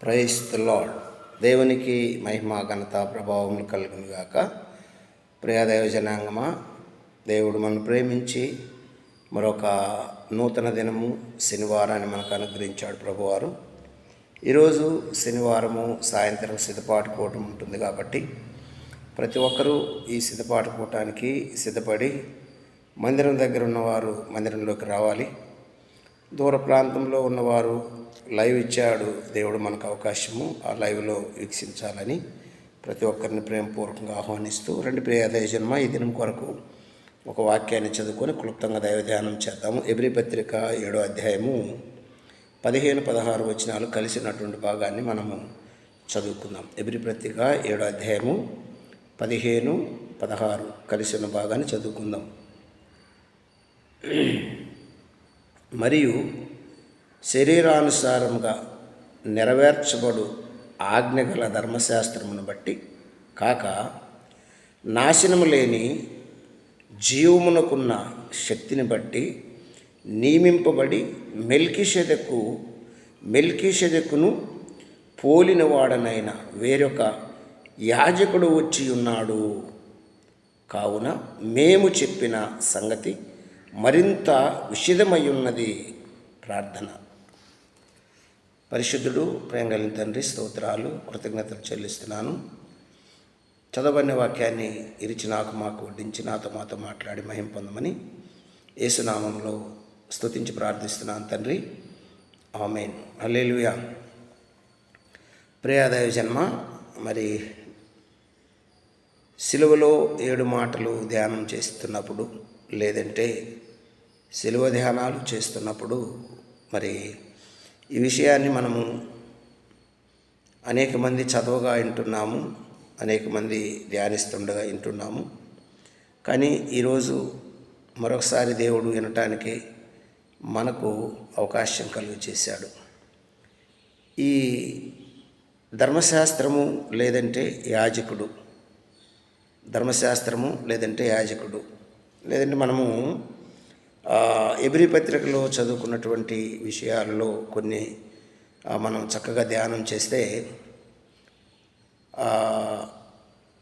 Price the lord దేవునికి మహిమ ఘనత ప్రభావం కలుగును గాక ప్రియాదైవ జనాంగమా దేవుడు మనం ప్రేమించి మరొక నూతన దినము శనివారాన్ని మనకు అనుగ్రహించాడు ప్రభువారు. ఈరోజు శనివారము సాయంత్రం సిద్ధపాటు కూటం ఉంటుంది కాబట్టి ప్రతి ఒక్కరూ ఈ సిద్ధపాటు కూటానికి సిద్ధపడి మందిరం దగ్గర ఉన్నవారు మందిరంలోకి రావాలి. దూర ప్రాంతంలో ఉన్నవారు లైవ్ ఇచ్చాడు దేవుడు మనకు అవకాశము. ఆ లైవ్లో వీక్షించాలని ప్రతి ఒక్కరిని ప్రేమపూర్వకంగా ఆహ్వానిస్తూ రెండు ప్రియాదయ జన్మ ఈ దినం కొరకు ఒక వాక్యాన్ని చదువుకొని క్లుప్తంగా దైవ ధ్యానం చేద్దాము. ఎబ్రి పత్రిక ఏడో అధ్యాయము పదిహేను పదహారు వచనాలు కలిసినటువంటి భాగాన్ని మనము చదువుకుందాం. ఎబ్రి పత్రిక ఏడో అధ్యాయము పదిహేను పదహారు కలిసిన భాగాన్ని చదువుకుందాం. మరియు శరీరానుసారముగా నెరవేర్చబడు ఆజ్ఞగల ధర్మశాస్త్రమును బట్టి కాక నాశనము లేని జీవమునకున్న శక్తిని బట్టి నియమింపబడి మెల్కిషెదకు మెల్కిషెదకును పోలినవాడనైన వేరొక యాజకుడు వచ్చి ఉన్నాడు. కావున మేము చెప్పిన సంగతి మరింత విషిదమయ్యున్నది ప్రార్థన. పరిశుద్ధుడు ప్రేమ తండ్రి స్తోత్రాలు కృతజ్ఞతలు చెల్లిస్తున్నాను. చదవని వాక్యాన్ని ఇరిచి నాకు మాకు వడ్డించి నాతో మాతో మాట్లాడి మహిం పొందమని యేసునామంలో స్తుతించి ప్రార్థిస్తున్నాను తండ్రి. ఆమెన్. అల్లెలుయా ప్రియాదయ జన్మ మరి సిలువలో ఏడు మాటలు ధ్యానం చేస్తున్నప్పుడు లేదంటే శిలువ ధ్యానాలు చేస్తున్నప్పుడు మరి ఈ విషయాన్ని మనము అనేక మంది చదవగా వింటున్నాము అనేక మంది ధ్యానిస్తుండగా వింటున్నాము. కానీ ఈరోజు మరొకసారి దేవుడు వినటానికి మనకు అవకాశం కలుగు చేశాడు ఈ ధర్మశాస్త్రము లేదంటే యాజకుడు ధర్మశాస్త్రము లేదంటే యాజకుడు లేదంటే మనము ఎబ్రి పత్రికలో చదువుకున్నటువంటి విషయాలలో కొన్ని మనం చక్కగా ధ్యానం చేస్తే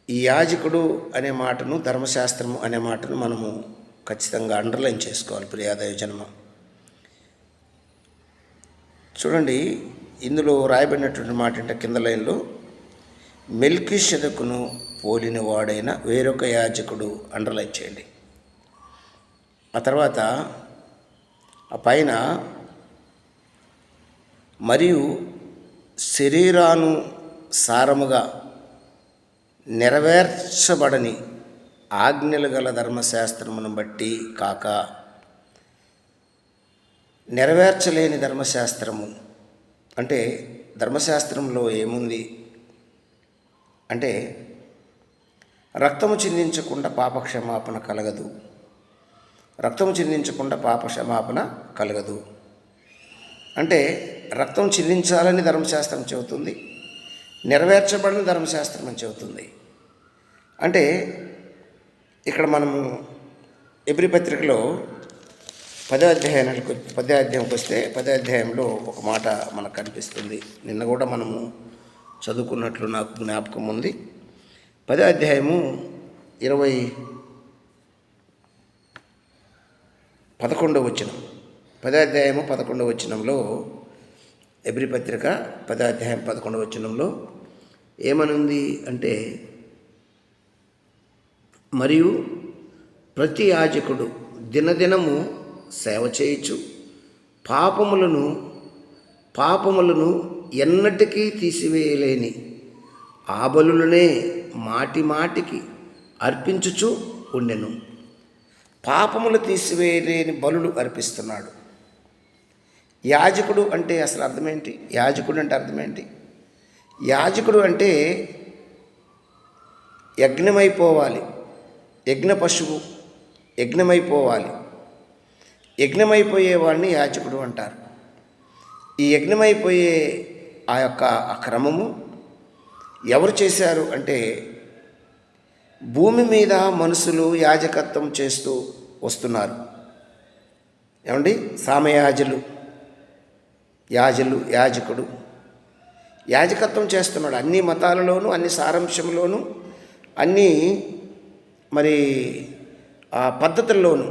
ఈ యాజకుడు అనే మాటను ధర్మశాస్త్రము అనే మాటను మనము ఖచ్చితంగా అండర్లైన్ చేసుకోవాలి ప్రియాదయ జన్మ. చూడండి ఇందులో రాయబడినటువంటి మాట అంటే కింద లైన్లో మెల్కిషెదకును పోలిన వాడైన వేరొక యాజకుడు అండర్లైన్ చేయండి. ఆ తర్వాత ఆ పైన మరియు శరీరాను సారముగా నెరవేర్చబడని ఆజ్ఞలు గల ధర్మశాస్త్రమును బట్టి కాక నెరవేర్చలేని ధర్మశాస్త్రము. అంటే ధర్మశాస్త్రంలో ఏముంది? అంటే రక్తము చిందించకుండా పాపక్షమాపణ కలగదు. రక్తం చిందించకుండా పాప క్షమాపణ కలగదు. అంటే రక్తం చిందించాలని ధర్మశాస్త్రం చెబుతుంది నెరవేర్చబడిన ధర్మశాస్త్రం అని చెబుతుంది. అంటే ఇక్కడ మనము ఎబ్రి పత్రికలో పదో అధ్యాయానికి పదో అధ్యాయంకి వస్తే పదో అధ్యాయంలో ఒక మాట మనకు కనిపిస్తుంది. నిన్న కూడా మనము చదువుకున్నట్లు నాకు జ్ఞాపకం ఉంది. పదో అధ్యాయము ఇరవై పదకొండవ వచనం. పదాధ్యాయము పదకొండవ వచనంలో ఎబ్రి పత్రిక పదాధ్యాయం పదకొండవ వచనంలో ఏమనుంది అంటే మరియు ప్రతి యాజకుడు దినదినము సేవ చేయొచ్చు పాపములను పాపములను ఎన్నటికీ తీసివేయలేని ఆబలులనే మాటి మాటికి అర్పించుచు ఉండెను. పాపములు తీసివేయలేని బలులు అర్పిస్తున్నాడు. యాజకుడు అంటే అసలు అర్థమేంటి? యాజకుడు అంటే అర్థమేంటి? యాజకుడు అంటే యజ్ఞమైపోవాలి. యజ్ఞ పశువు యజ్ఞమైపోవాలి. యజ్ఞమైపోయేవాడిని యాజకుడు అంటారు. ఈ యజ్ఞమైపోయే ఆ యొక్క ఆ క్రమము ఎవరు చేశారు అంటే భూమి మీద మనుషులు యాజకత్వం చేస్తూ వస్తున్నారు. ఏమండి? సామయాజులు యాజులు యాజకుడు. యాజకత్వం చేస్తున్నాడు. అన్ని మతాలలోనూ అన్ని సారాంశంలోనూ అన్ని మరి ఆ పద్ధతుల్లోనూ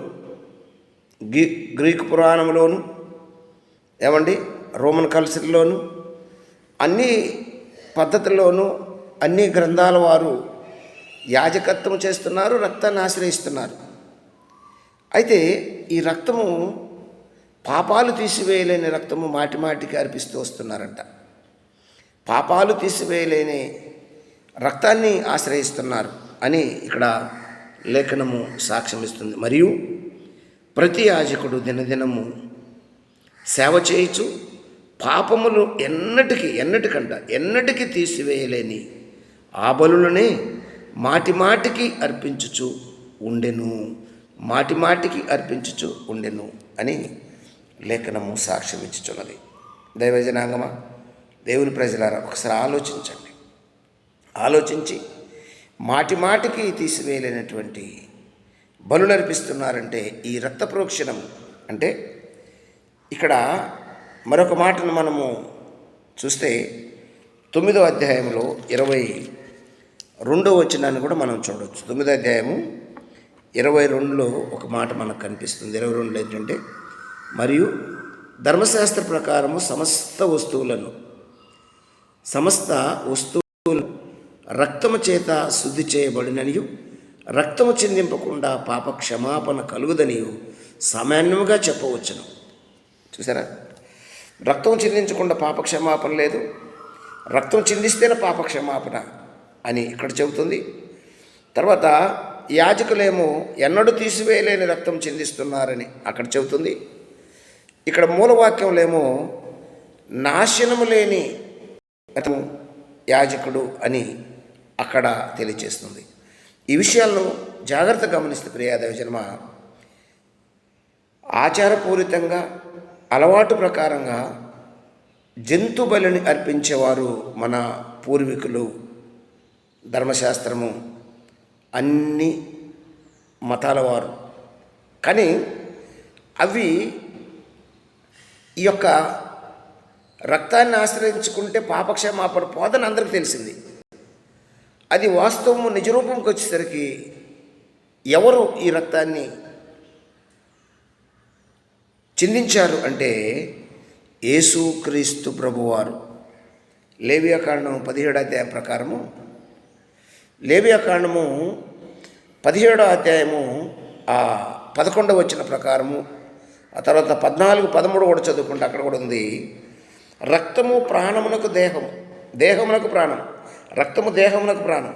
గ్రీ గ్రీకు పురాణంలోను ఏమండి? రోమన్ కల్చర్లోను అన్ని పద్ధతుల్లోనూ అన్ని గ్రంథాల వారు యాజకత్వం చేస్తున్నారు రక్తాన్ని ఆశ్రయిస్తున్నారు అయితే ఈ రక్తము పాపాలు తీసివేయలేని రక్తము మాటిమాటికి అర్పిస్తూ వస్తున్నారంట. పాపాలు తీసివేయలేని రక్తాన్ని ఆశ్రయిస్తున్నారు అని ఇక్కడ లేఖనము సాక్ష్యం ఇస్తుంది మరియు ప్రతి యాజకుడు దినదినము సేవ చేయొచ్చు పాపములు ఎన్నటికి ఎన్నటికంట ఎన్నటికి తీసివేయలేని ఆ బలులనే మాటి మాటికి అర్పించుచు ఉండెను. మాటి మాటికి అర్పించుచు ఉండెను అని లేఖనము సాక్ష్యం ఇచ్చుచున్నది దైవజనాంగమా? దేవుని ప్రజలారా ఒకసారి ఆలోచించండి. ఆలోచించి మాటి మాటికి తీసివేయలేనటువంటి బలులు అర్పిస్తున్నారంటే ఈ రక్త ప్రోక్షణం అంటే ఇక్కడ మరొక మాటను మనము చూస్తే తొమ్మిదో అధ్యాయంలో ఇరవై రెండో వచనాన్ని కూడా మనం చూడవచ్చు తొమ్మిదో అధ్యాయము ఇరవై రెండులో ఒక మాట మనకు కనిపిస్తుంది. ఇరవై రెండులో ఏంటంటే మరియు ధర్మశాస్త్ర ప్రకారము సమస్త వస్తువులను సమస్త వస్తువులు రక్తము చేత శుద్ధి చేయబడిననియు రక్తము చెందింపకుండా పాప క్షమాపణ కలుగుదనియు సామాన్యముగా చెప్పవచ్చును. చూసారా? రక్తం చెందించకుండా పాప క్షమాపణ లేదు. రక్తం చిందిస్తేనే పాప క్షమాపణ అని ఇక్కడ చెబుతుంది. తర్వాత యాజకులేమో ఎన్నడూ తీసివేయలేని రక్తం చెందిస్తున్నారని అక్కడ చెబుతుంది. ఇక్కడ మూలవాక్యంలేమో నాశనము లేని రక్తము యాజకుడు అని అక్కడ తెలియచేస్తుంది ఈ విషయాలను జాగ్రత్త గమనిస్తే ప్రియాదేవజన్మ ఆచారపూరితంగా అలవాటు ప్రకారంగా జంతు బలిని అర్పించేవారు మన పూర్వీకులు ధర్మశాస్త్రము అన్ని మతాల వారు. కానీ అవి ఈ యొక్క రక్తాన్ని ఆశ్రయించుకుంటే పాపక్షమాపణ పోదని అందరికీ తెలిసింది. అది వాస్తవము నిజరూపంకి వచ్చేసరికి ఎవరు ఈ రక్తాన్ని చిందించారు అంటే యేసుక్రీస్తు ప్రభువారు. లేవియా కాండము ప్రకారము లేవియా కాండము పదిహేడో అధ్యాయము ఆ పదకొండవ వచ్చిన ప్రకారము ఆ తర్వాత పద్నాలుగు పదమూడు కూడా చదువుకుంటే అక్కడ కూడా ఉంది. రక్తము ప్రాణమునకు దేహము. దేహమునకు ప్రాణం. రక్తము దేహమునకు ప్రాణం.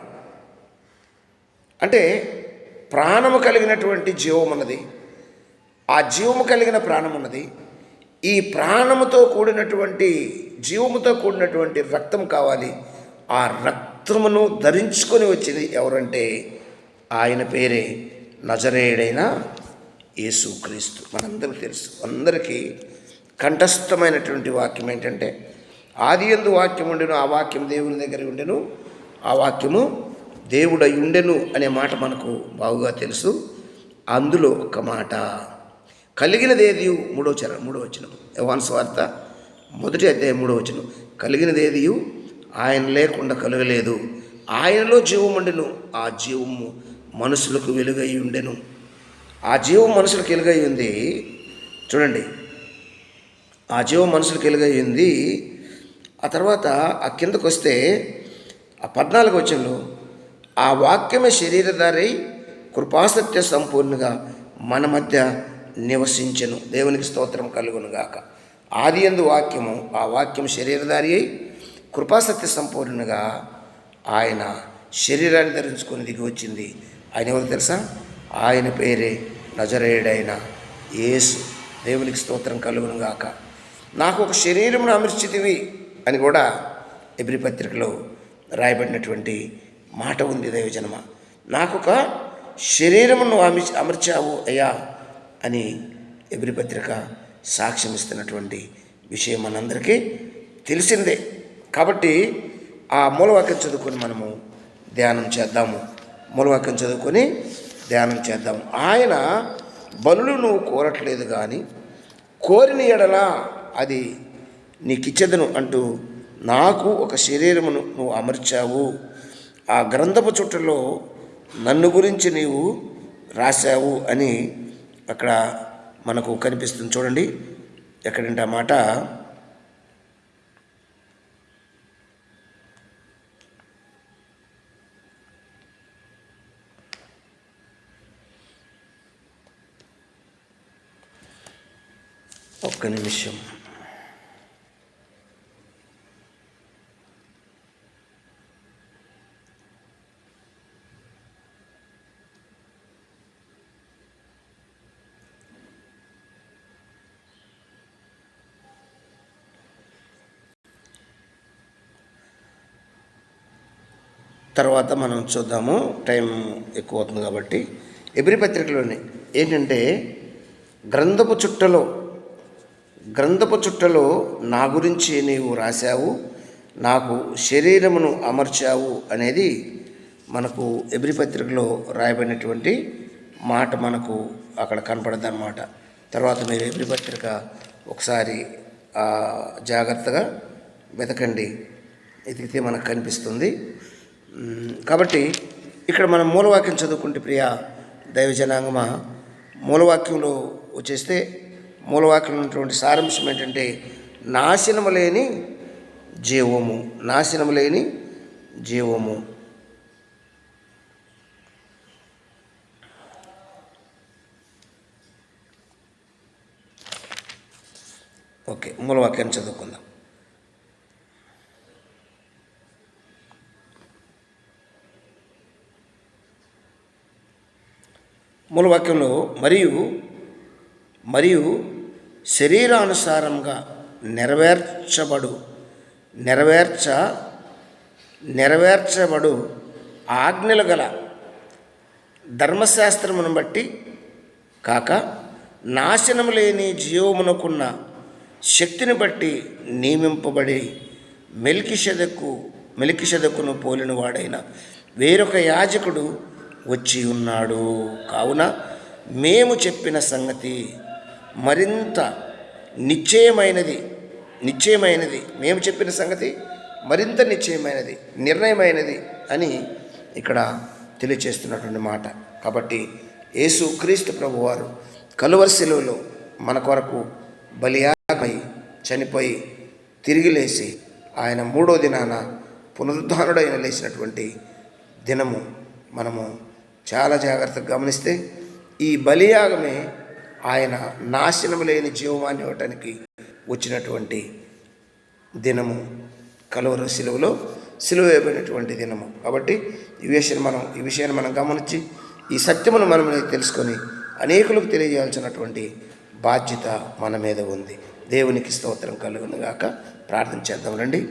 అంటే ప్రాణము కలిగినటువంటి జీవం ఉన్నది. ఆ జీవము కలిగిన ప్రాణం ఉన్నది. ఈ ప్రాణముతో కూడినటువంటి జీవముతో కూడినటువంటి రక్తం కావాలి. ఆ రక్తమును ధరించుకొని వచ్చింది ఎవరంటే ఆయన పేరే నజరేయుడైన యేసుక్రీస్తు. మనందరికీ తెలుసు. అందరికీ కంఠస్థమైనటువంటి వాక్యం ఏంటంటే ఆది ఎందు వాక్యం ఉండెను ఆ వాక్యం దేవుని దగ్గర ఉండెను ఆ వాక్యము దేవుడై ఉండెను అనే మాట మనకు బాగుగా తెలుసు. అందులో ఒక మాట కలిగినదేది మూడో చర మూడో వచనం. యవాన్ స్వార్త మొదటి అధ్యాయం మూడో వచనం. కలిగినదేది ఆయన లేకుండా కలగలేదు. ఆయనలో జీవముండెను ఆ జీవము మనుషులకు వెలుగై ఉండెను. ఆ జీవం మనుషులకు వెలుగై ఉంది. చూడండి. ఆ జీవం మనుషులకు వెలుగై ఉంది. ఆ తర్వాత ఆ కిందకు వస్తే ఆ పద్నాలుగు వచ్చంలో ఆ వాక్యమే శరీరధారై కృపాసత్య సంపూర్ణంగా మన మధ్య నివసించెను. దేవునికి స్తోత్రం కలుగును గాక ఆది ఎందు వాక్యము ఆ వాక్యం శరీరధారి అయి కృపాసత్య సంపూర్ణంగా ఆయన శరీరాన్ని ధరించుకొని దిగి వచ్చింది. ఆయన ఎవరు తెలుసా? ఆయన పేరే నజరేయుడైన యేసు. దేవునికి స్తోత్రం కలుగును గాక నాకు ఒక శరీరమును అమర్చితివి అని కూడా ఎబ్రి పత్రికలో రాయబడినటువంటి మాట ఉంది దైవజనమ. నాకు ఒక శరీరమును అమి అమర్చావు అయ్యా అని ఎబ్రి పత్రిక సాక్ష్యం ఇస్తున్నటువంటి విషయం మనందరికీ తెలిసిందే. కాబట్టి ఆ మూలవాక్యం చదువుకొని మనము ధ్యానం చేద్దాము. మూలవాక్యం చదువుకొని ధ్యానం చేద్దాం ఆయన బలులు నువ్వు కోరట్లేదు కానీ కోరిన ఎడలా అది నీకిచ్చెదను అంటూ నాకు ఒక శరీరమును నువ్వు అమర్చావు. ఆ గ్రంథపు చుట్టలో నన్ను గురించి నీవు రాశావు అని అక్కడ మనకు కనిపిస్తుంది. చూడండి ఎక్కడంటే ఆ మాట? ఒక్క నిమిషం. తర్వాత మనం చూద్దాము. టైం ఎక్కువ అవుతుంది కాబట్టి. ఎబ్రి పత్రికలోనే ఏంటంటే గ్రంథపు చుట్టలో గ్రంథపు చుట్టలో నా గురించి నీవు రాశావు నాకు శరీరమును అమర్చావు అనేది మనకు ఎబ్రి పత్రికలో రాయబడినటువంటి మాట మనకు అక్కడ కనపడదు తర్వాత మీరు ఎబ్రి పత్రిక ఒకసారి జాగ్రత్తగా వెతకండి. ఎతికితే మనకు కనిపిస్తుంది. కాబట్టి ఇక్కడ మనం మూలవాక్యం చదువుకుంటే ప్రియ దైవ జనాంగమ మూలవాక్యంలో వచ్చేస్తే మూలవాక్యం ఉన్నటువంటి సారాంశం ఏంటంటే నాశనము లేని జీవము నాశనము లేని జీవము. ఓకే మూలవాక్యాన్ని చదువుకుందాం. మూలవాక్యంలో మరియు మరియు శరీరానుసారంగా నెరవేర్చబడు నెరవేర్చ నెరవేర్చబడు ఆజ్ఞలు గల ధర్మశాస్త్రమును బట్టి కాక నాశనము లేని జీవమునకున్న శక్తిని బట్టి నియమింపబడి మెల్కిషెదకు మెల్కిషెదకును పోలిన వాడైన వేరొక యాజకుడు వచ్చి ఉన్నాడు. కావున మేము చెప్పిన సంగతి మరింత నిశ్చయమైనది నిశ్చయమైనది. మేము చెప్పిన సంగతి మరింత నిశ్చయమైనది నిర్ణయమైనది అని ఇక్కడ తెలియచేస్తున్నటువంటి మాట. కాబట్టి యేసు క్రీస్తు ప్రభువారు కలువరిశిలువలో మన కొరకు బలియాగమై చనిపోయి తిరిగి లేచి ఆయన మూడో దినాన పునరుద్ధానుడైన లేచినటువంటి దినము మనము చాలా జాగ్రత్తగా గమనిస్తే ఈ బలియాగమే ఆయన నాశనము లేని జీవమాన్ని ఇవ్వటానికి వచ్చినటువంటి దినము. కలువర సిలువలో సిలువ వేయబడినటువంటి దినము. కాబట్టి ఈ విషయాన్ని మనం ఈ విషయాన్ని మనం గమనించి ఈ సత్యమును మనం తెలుసుకొని అనేకులకు తెలియజేయాల్సినటువంటి బాధ్యత మన మీద ఉంది. దేవునికి స్తోత్రం కలుగునుగాక ప్రార్థన చేద్దాం రండి.